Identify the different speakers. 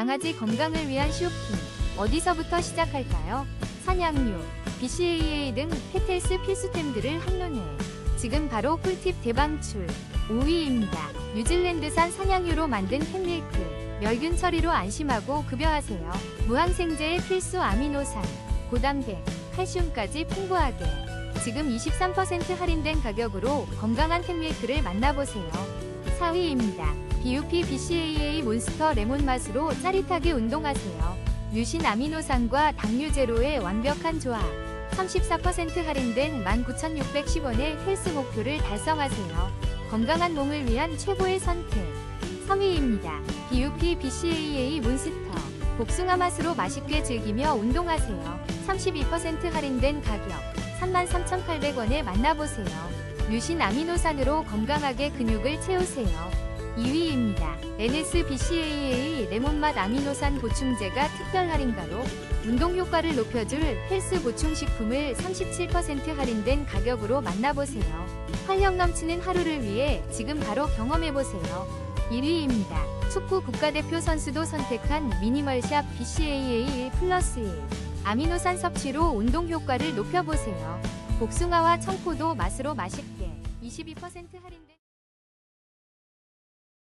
Speaker 1: 강아지 건강을 위한 쇼핑. 어디서부터 시작할까요? 사냥류, BCAA 등 페텔스 필수템들을 한눈에. 지금 바로 꿀팁 대방출. 5위입니다. 뉴질랜드산 사냥류로 만든 팬밀크. 멸균 처리로 안심하고 급여하세요. 무항생제의 필수 아미노산, 고단백, 칼슘까지 풍부하게. 지금 23% 할인된 가격으로 건강한 팬밀크를 만나보세요. 4위입니다. BUP BCAA 몬스터 레몬 맛으로 짜릿하게 운동하세요. 뮤신 아미노산과 당류 제로의 완벽한 조합. 34% 할인된 19,610원의 헬스 목표를 달성하세요. 건강한 몸을 위한 최고의 선택. 3위입니다. BUP BCAA 몬스터. 복숭아 맛으로 맛있게 즐기며 운동하세요. 32% 할인된 가격. 33,800원에 만나보세요. 뮤신 아미노산으로 건강하게 근육을 채우세요. 2위입니다. NSBCAA 레몬맛 아미노산 보충제가 특별 할인가로 운동 효과를 높여줄 헬스 보충 식품을 37% 할인된 가격으로 만나보세요. 활력 넘치는 하루를 위해 지금 바로 경험해보세요. 1위입니다. 축구 국가대표 선수도 선택한 미니멀샵 BCAA 1 플러스 1. 아미노산 섭취로 운동 효과를 높여보세요. 복숭아와 청포도 맛으로 맛있게. 22% 할인된